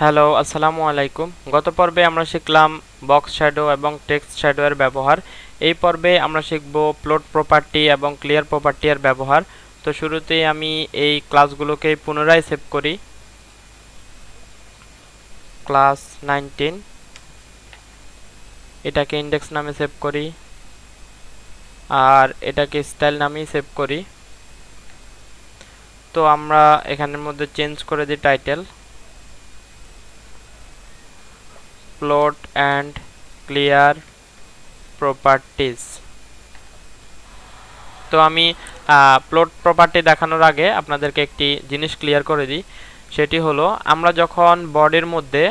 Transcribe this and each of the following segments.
Hello, আসসালামু আলাইকুম। গত পর্বে আমরা শিখলাম বক্স শ্যাডো এবং টেক্সট শ্যাডো এর ব্যবহার। এই পর্বে আমরা শিখব প্লট প্রপার্টি এবং ক্লিয়ার প্রপার্টি ব্যবহার। তো শুরুতেই আমি এই ক্লাসগুলোকে পুনরায় সেভ করি। ক্লাস নাইনটিন এটাকে ইন্ডেক্স নামে সেভ করি। আর এটাকে স্টাইল নামেই সেভ করি। তো আমরা এখানের মধ্যে চেঞ্জ করে দিই title plot and clear properties. তো আমি প্লট প্রপার্টি দেখানোর আগে আপনাদেরকে একটি জিনিস ক্লিয়ার করে দিই। সেটি হলো, আমরা যখন বডির মধ্যে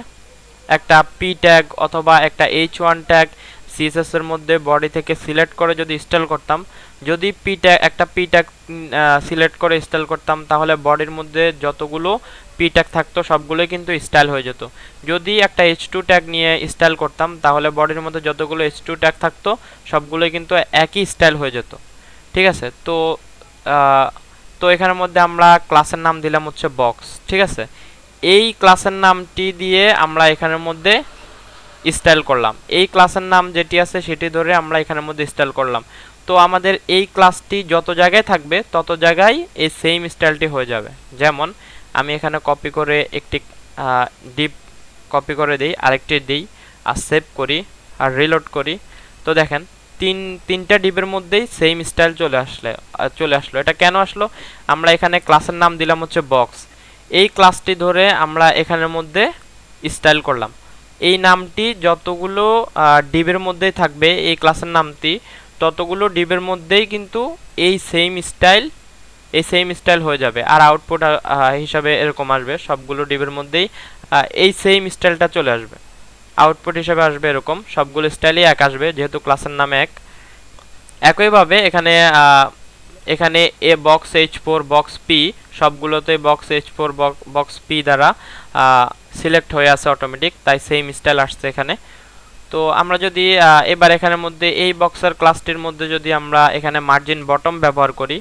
একটা পি ট্যাগ অথবা একটা এইচ ওয়ান ট্যাগ সিএসএস এর মধ্যে বডি থেকে সিলেক্ট করে যদি ইনস্টল করতাম, যদি পি ট্যাগ একটা পি ট্যাগ সিলেক্ট করে ইনস্টল করতাম, তাহলে বডির মধ্যে যতগুলো পি ট্যাগ থাকতো, সবগুলোই কিন্তু স্টাইল হয়ে যেত। যদি একটা এইচ টু ট্যাগ নিয়ে স্টাইল করতাম, তাহলে বডির মধ্যে যতগুলো এইচ টু ট্যাগ থাকতো, সবগুলোই কিন্তু একই স্টাইল হয়ে যেত। ঠিক আছে? তো তো এখানের মধ্যে আমরা ক্লাসের নাম দিলাম হচ্ছে বক্স ঠিক আছে? এই ক্লাসের নামটি দিয়ে আমরা এখানের মধ্যে স্টাইল করলাম। এই ক্লাসের নাম যেটি আছে, সেটি ধরে আমরা এখানের মধ্যে স্টাইল করলাম। তো আমাদের এই ক্লাসটি যত জায়গায় থাকবে, তত জায়গায় এই সেম স্টাইলটি হয়ে যাবে। যেমন আমি এখানে কপি করে একটি ডিপ কপি করে দিই, আরেকটি দিই, আর সেভ করি, আর রিলোড করি। তো দেখেন, তিন, তিনটা ডিপের মধ্যেই সেম স্টাইল চলে আসলে চলে আসলো। এটা কেন আসলো? আমরা এখানে ক্লাসের নাম দিলাম হচ্ছে বক্স এই ক্লাসটি ধরে আমরা এখানের মধ্যে স্টাইল করলাম। এই নামটি যতগুলো ডিবের মধ্যেই থাকবে, এই ক্লাসের নামটি, ততগুলো ডিবের মধ্যেই কিন্তু এই সেম স্টাইল এই সেম স্টাইল হয়ে যাবে। আর আউটপুট হিসাবে এরকম আসবে। সবগুলো ডিবের মধ্যেই এই সেম স্টাইলটা চলে আসবে। আউটপুট হিসাবে আসবে এরকম। সবগুলো স্টাইলই এক আসবে, যেহেতু ক্লাসের নাম এক। একইভাবে এখানে এখানে এ box H four box P সবগুলোতে box H four box P দ্বারা সিলেক্ট হয়ে আছে অটোমেটিক তাই সেম স্টাইল আসছে এখানে। তো আমরা যদি এবার এখানের মধ্যে, এই বক্সের ক্লাসটির মধ্যে যদি আমরা এখানে মার্জিন বটম ব্যবহার করি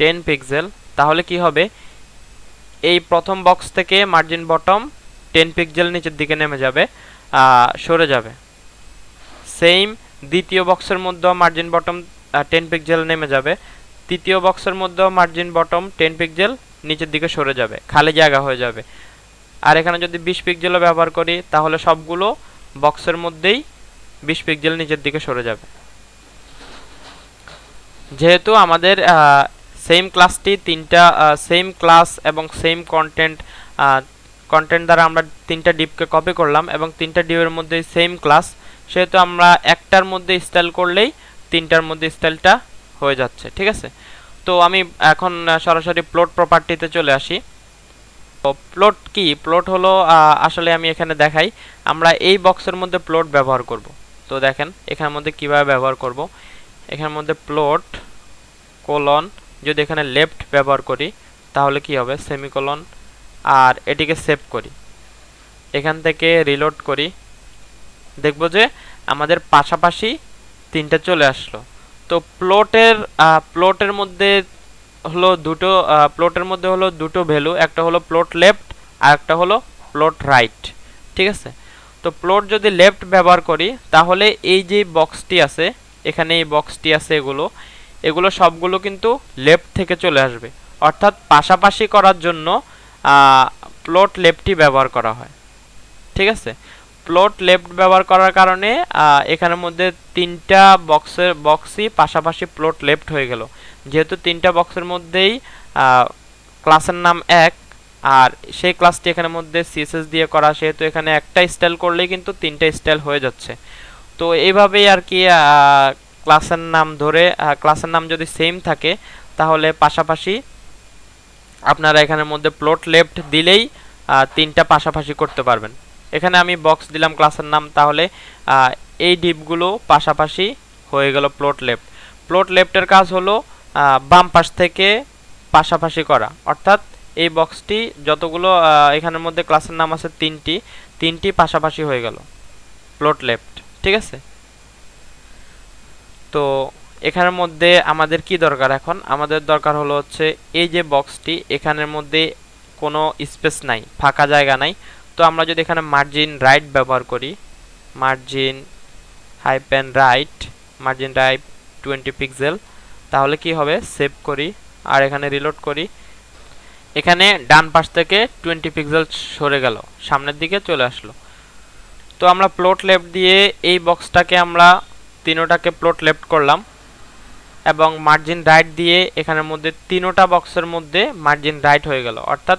টেন পিক্সেল তাহলে কি হবে? এই প্রথম বক্স থেকে মার্জিন বটম টেন পিক্সেল নিচের দিকে নেমে যাবে সরে যাবে। সেম দ্বিতীয় বক্সের মধ্যেও মার্জিন বটম টেন পিক্সেল নেমে যাবে। তৃতীয় বক্সের মধ্যেও মার্জিন বটম টেন পিক্সেল নিচের দিকে সরে যাবে, খালি জায়গা হয়ে যাবে। আর এখানে যদি বিশ পিক্সেলও ব্যবহার করি, তাহলে সবগুলো বক্সের মধ্যেই বিশ পিক্সেল নিচের দিকে সরে যাবে। যেহেতু আমাদের সেম ক্লাসটি, তিনটা সেম ক্লাস এবং সেম কন্টেন্ট কন্টেন্ট দ্বারা আমরা তিনটা ডিপকে কপি করলাম এবং তিনটা ডিপের মধ্যে সেম ক্লাস সেহেতু আমরা একটার মধ্যে স্টাইল করলেই তিনটার মধ্যে স্টাইলটা হয়ে যাচ্ছে, ঠিক আছে? তো আমি এখন সরাসরি প্লট প্রপার্টিতে চলে আসি। তো প্লট কি? প্লট হলো আসলে আমি এখানে দেখাই। আমরা এই বক্সের মধ্যে প্লট ব্যবহার করব। তো দেখেন, এখানের মধ্যে কীভাবে ব্যবহার করব? এখানের মধ্যে প্লট কোলন যদি এখানে লেফট ব্যবহার করি, তাহলে কি হবে? সেমিকোলন আর এটিকে সেভ করি। এখান থেকে রিলোড করি। দেখব যে আমাদের পাশাপাশি তিনটা চলে আসলো। তো প্লটের প্লটের মধ্যে হলো দুটো প্লটের মধ্যে হলো দুটো ভ্যালু একটা হলো প্লট লেফট আর একটা হলো প্লট রাইট ঠিক আছে? তো প্লট যদি লেফট ব্যবহার করি, তাহলে এই যে বক্সটি আছে, এখানে এই বক্সটি আছে এগুলো এগুলো সবগুলো কিন্তু লেফট থেকে চলে আসবে। অর্থাৎ পাশাপাশি করার জন্য প্লট লেফটই ব্যবহার করা হয়। ঠিক আছে? প্লট লেফট ব্যবহার করার কারণে এখানের মধ্যে তিনটা বক্সের বক্সই পাশাপাশি প্লট লেফট হয়ে গেল। যেহেতু তিনটা বক্সের মধ্যেই ক্লাসের নাম এক, আর সেই ক্লাসটি এখানের মধ্যে সিএসএস দিয়ে করা, সেহেতু এখানে একটা স্টাইল করলেই কিন্তু তিনটা স্টাইল হয়ে যাচ্ছে। তো এইভাবেই আর কি ক্লাসের নাম ধরে ক্লাসের নাম যদি সেম থাকে, তাহলে পাশাপাশি আপনারা এখানের মধ্যে প্লট লেফট দিলেই তিনটা পাশাপাশি করতে পারবেন। এখানে আমি বক্স দিলাম ক্লাসের নাম, তাহলে এই ডিপগুলো পাশাপাশি হয়ে গেল প্লট লেফট প্লট লেফটের কাজ হলো বাম পাশ থেকে পাশাপাশি করা। অর্থাৎ এই বক্সটি যতগুলো এখানের মধ্যে ক্লাসের নাম আছে তিনটি তিনটি পাশাপাশি হয়ে গেল প্লট লেফট ঠিক আছে? তো এখানের মধ্যে আমাদের কি দরকার এখন? আমাদের দরকার হলো হচ্ছে এই যে বক্সটি এখানের মধ্যে কোনো স্পেস নাই, ফাঁকা জায়গা নাই। তো আমরা যদি এখানে মার্জিন রাইট ব্যবহার করি margin hyphen right margin right twenty pixel তাহলে কি হবে? সেভ করি আর এখানে রিলোড করি। এখানে ডান পাশ থেকে টোয়েন্টি পিক্সেল সরে গেল, সামনের দিকে চলে আসলো। তো আমরা প্লট লেফট দিয়ে এই বক্সটাকে আমরা তিনোটাকে প্লট লেফট করলাম এবং মার্জিন রাইট দিয়ে এখানের মধ্যে তিনোটা বক্সের মধ্যে মার্জিন রাইট হয়ে গেল। অর্থাৎ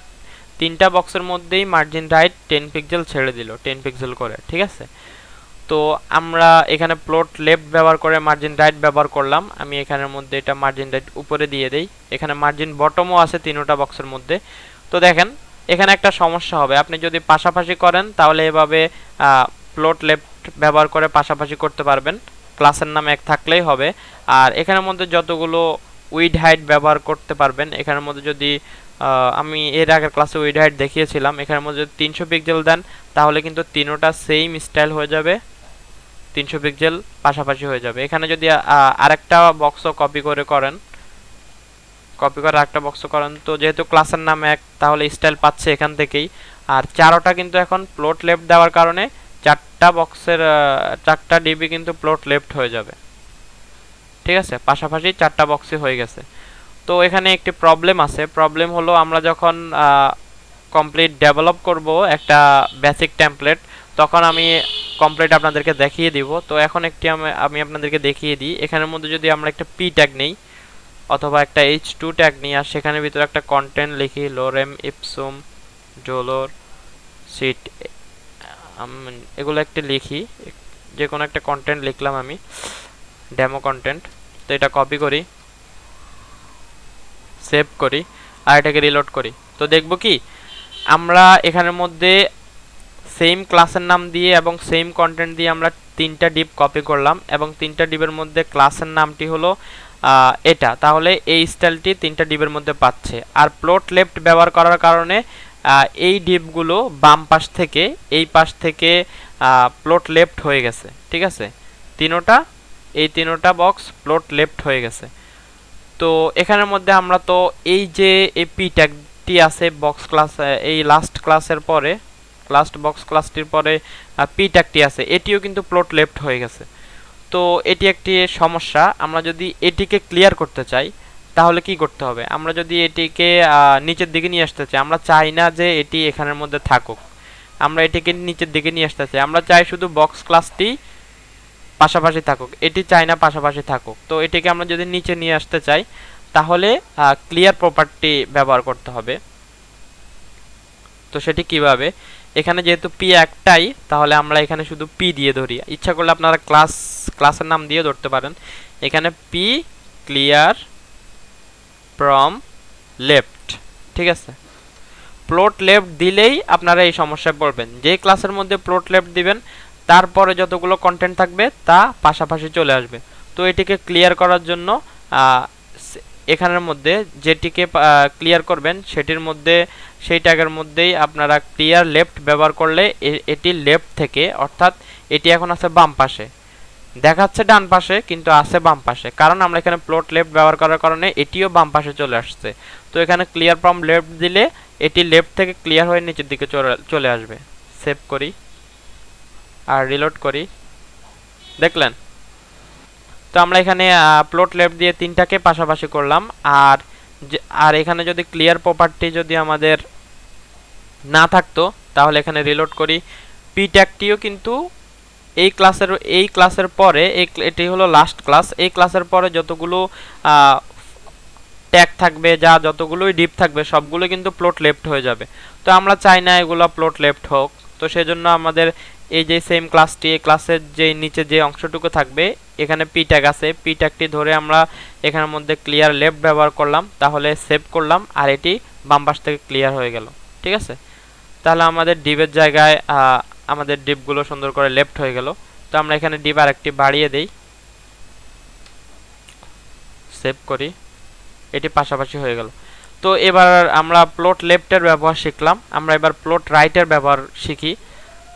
তিনটা বক্সের মধ্যেই মার্জিন রাইট টেন পিক্সেল ছেড়ে দিল টেন পিক্সেল করে, ঠিক আছে? তো আমরা এখানে প্লট লেফট ব্যবহার করে মার্জিন রাইট ব্যবহার করলাম। আমি এখানের মধ্যে এটা মার্জিন রাইট উপরে দিয়ে দেই। এখানে মার্জিন বটমও আছে তিনোটা বক্সের মধ্যে। তো দেখেন, এখানে একটা সমস্যা হবে। আপনি যদি পাশাপাশি করেন, তাহলে এভাবে প্লট লেফট ব্যবহার করে পাশাপাশি করতে পারবেন। ক্লাসের নাম এক থাকলেই হবে। আর এখানের মধ্যে যতগুলো উইড হাইট ব্যবহার করতে পারবেন, এখানের মধ্যে যদি আমি এর আগের ক্লাসে উইড হাইট দেখিয়েছিলাম, এখানের মধ্যে যদি তিনশো পিক্সেল দেন, তাহলে কিন্তু তিনোটা সেম স্টাইল হয়ে যাবে, তিনশো পিক্সেল পাশাপাশি হয়ে যাবে। এখানে যদি আরেকটা বক্সও কপি করে করেন কপি করে আরেকটা বক্স করেন, তো যেহেতু ক্লাসের নাম এক, তাহলে স্টাইল পাচ্ছে এখান থেকেই। আর চারোটা কিন্তু এখন প্লট লেফট দেওয়ার কারণে চারটা বক্সের চারটা ডিবি কিন্তু প্লট লেফট হয়ে যাবে। ঠিক আছে? পাশাপাশি চারটা বক্সই হয়ে গেছে। তো এখানে একটি প্রবলেম আছে। প্রবলেম হলো আমরা যখন কমপ্লিট ডেভেলপ করব একটা বেসিক টেমপ্লেট তখন আমি কমপ্লিট আপনাদেরকে দেখিয়ে দিব। তো এখন একটি আমি আপনাদেরকে দেখিয়ে দিই। এখানের মধ্যে যদি আমরা একটা পি ট্যাগ নেই, অথবা একটা এইচ টু ট্যাগ নিই, আর সেখানের ভিতরে একটা কন্টেন্ট লিখি লোরেম ইপসুম জোলোর সিট এগুলো একটা লিখি। যে কোনো একটা কন্টেন্ট লিখলাম আমি। ডেমো কন্টেন্ট তো এটা কপি করি। সেভ করি। আর এটাকে রিলোড করি। তো দেখব কি, আমরা এখানের মধ্যে সেম ক্লাসের নাম দিয়ে এবং সেম কন্টেন্ট দিয়ে আমরা তিনটা ডিপ কপি করলাম এবং তিনটা ডিপের মধ্যে ক্লাসের নামটি হলো এটা। তাহলে এই স্টাইলটি তিনটা ডিপের মধ্যে পাচ্ছে। আর প্লট লেফট ব্যবহার করার কারণে এই ডিপগুলো বাম পাশ থেকে, এই পাশ থেকে প্লট লেফট হয়ে গেছে, ঠিক আছে? তিনোটা, এই তিনোটা বক্স প্লট লেফট হয়ে গেছে। তো এখানের মধ্যে আমরা তো এই যে এই পি ট্যাগটি আছে বক্স ক্লাস এই লাস্ট ক্লাসের পরে লাস্ট বক্স ক্লাসটির পরে পি ট্যাগটি আছে, এটিও কিন্তু প্লট লেফট হয়ে গেছে। তো এটি একটি সমস্যা, আমরা যদি এটিকে ক্লিয়ার করতে চাই তাহলে কি করতে হবে? আমরা যদি এটিকে নিচের দিকে নিয়ে আসতে চাই, আমরা চাই না যে এটি এখানের মধ্যে থাকুক। আমরা এটিকে নিচের দিকে নিয়ে আসতে চাই। আমরা চাই শুধু বক্স ক্লাসটি পাশাপাশি থাকুক। এটি চাই না পাশাপাশি থাকুক। তো এটিকে আমরা যদি নিচে নিয়ে আসতে চাই, তাহলে ক্লিয়ার প্রপার্টি ব্যবহার করতে হবে। তো সেটি কীভাবে? এখানে যেহেতু পি একটাই, তাহলে আমরা এখানে শুধু পি দিয়ে ধরি। ইচ্ছা করলে আপনারা ক্লাস ক্লাসের নাম দিয়ে ধরতে পারেন। এখানে পি ক্লিয়ার ফ্রম লেফট ঠিক আছে? প্লট লেফট দিলেই আপনারা এই সমস্যায় পড়বেন। যে ক্লাসের মধ্যে প্লট লেফট দিবেন, তারপরে যতগুলো কন্টেন্ট থাকবে, তা পাশাপাশি চলে আসবে। তো এটিকে ক্লিয়ার করার জন্য এখানের মধ্যে যেটিকে ক্লিয়ার করবেন, সেটির মধ্যে, সেই ট্যাগের মধ্যেই আপনারা ক্লিয়ার লেফট ব্যবহার করলে এটি লেফট থেকে, অর্থাৎ এটি এখন আছে বাম পাশে। দেখাচ্ছে ডান পাশে, কিন্তু আছে বাম পাশে। কারণ আমরা এখানে প্লট লেফট ব্যবহার করার কারণে এটিও বাম পাশে চলে আসছে। তো এখানে ক্লিয়ার ফ্রম লেফট দিলে এটি লেফট থেকে ক্লিয়ার হয়ে নিচের দিকে চলে আসবে। সেভ করি। আর রিলোড করি। দেখলেন? তো আমরা এখানে প্লট লেফট দিয়ে তিনটাকে পাশাপাশি করলাম। আর আর এখানে যদি ক্লিয়ার প্রপার্টি যদি আমাদের না থাকতো, তাহলে এখানে রিলোড করি। পি ট্যাগটিও কিন্তু এই ক্লাসের এই ক্লাসের পরে এটি হলো লাস্ট ক্লাস এই ক্লাসের পরে যতগুলো ট্যাগ থাকবে, যা যতগুলোই ডিপ থাকবে, সবগুলো কিন্তু প্লট লেফট হয়ে যাবে। তো আমরা চাই না এগুলো প্লট লেফট হোক। তো সেজন্য আমাদের এই যে সেম ক্লাসটি এই ক্লাসের যে নিচে যে অংশটুকু থাকবে, এখানে পি ট্যাগ আছে। পি ট্যাগটি ধরে আমরা এখানের মধ্যে ক্লিয়ার লেফট ব্যবহার করলাম, তাহলে সেভ করলাম, আর এটি বাম পাশ থেকে ক্লিয়ার হয়ে গেল। ঠিক আছে? তাহলে আমাদের ডিপের জায়গায় আমাদের ডিপগুলো সুন্দর করে লেফট হয়ে গেল। তো আমরা এখানে ডিপ আর একটি বাড়িয়ে দেই। সেভ করি। এটি পাশাপাশি হয়ে গেল। তো এবার আমরা প্লট লেফটের ব্যবহার শিখলাম। আমরা এবার প্লট রাইটের ব্যবহার শিখি।